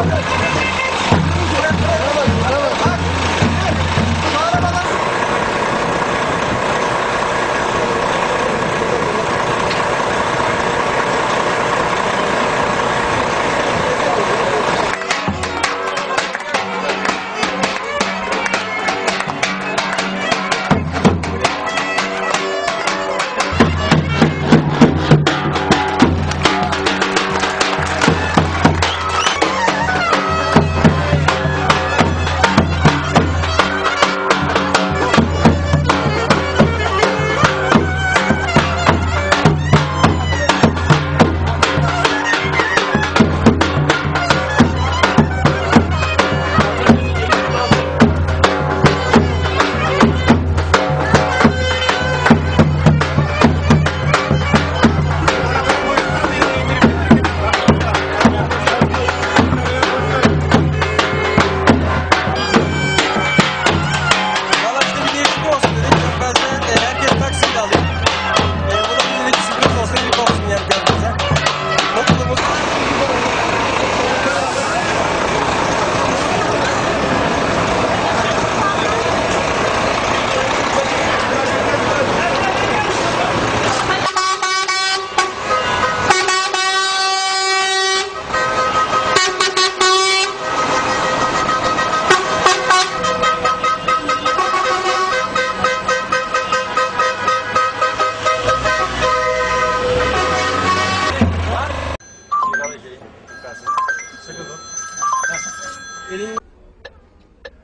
Valla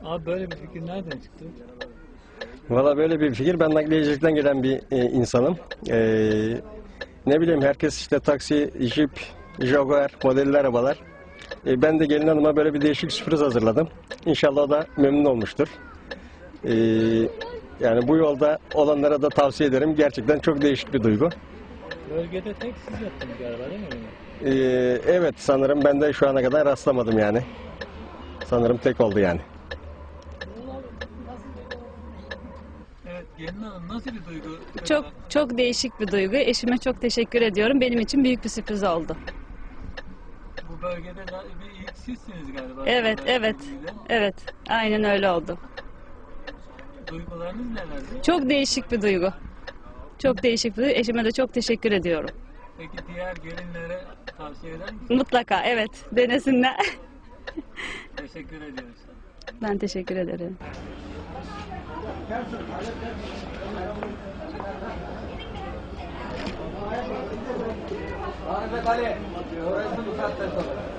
Abi böyle bir fikir nereden çıktı? Valla böyle bir fikir. Ben nakliyecilikten gelen bir e, insanım. E, ne bileyim herkes işte taksi, jip, Jaguar modelli arabalar. E, ben de gelin hanıma böyle bir değişik sürpriz hazırladım. İnşallah da memnun olmuştur. E, yani bu yolda olanlara da tavsiye ederim. Gerçekten çok değişik bir duygu. Bölgede tek siz yaptınız galiba değil mi? bunu? E, evet sanırım ben de şu ana kadar rastlamadım yani. Sanırım tek oldu yani. Evet gelin hanım nasıl bir duygu? Çok çok değişik bir duygu. Eşime çok teşekkür ediyorum. Benim için büyük bir sürpriz oldu. Bu bölgede bir ilk sizsiniz galiba. Evet, evet. bölgede. Evet, aynen öyle oldu. Duygularınız nelerdi? Çok değişik bir duygu. Çok değişik bir duygu. Eşime de çok teşekkür ediyorum. Peki diğer gelinlere tavsiye eder misiniz? Mutlaka evet denesinler. teşekkür ediyorum. Ben teşekkür ederim. Ahmet Ali, orası bu saatten sonra.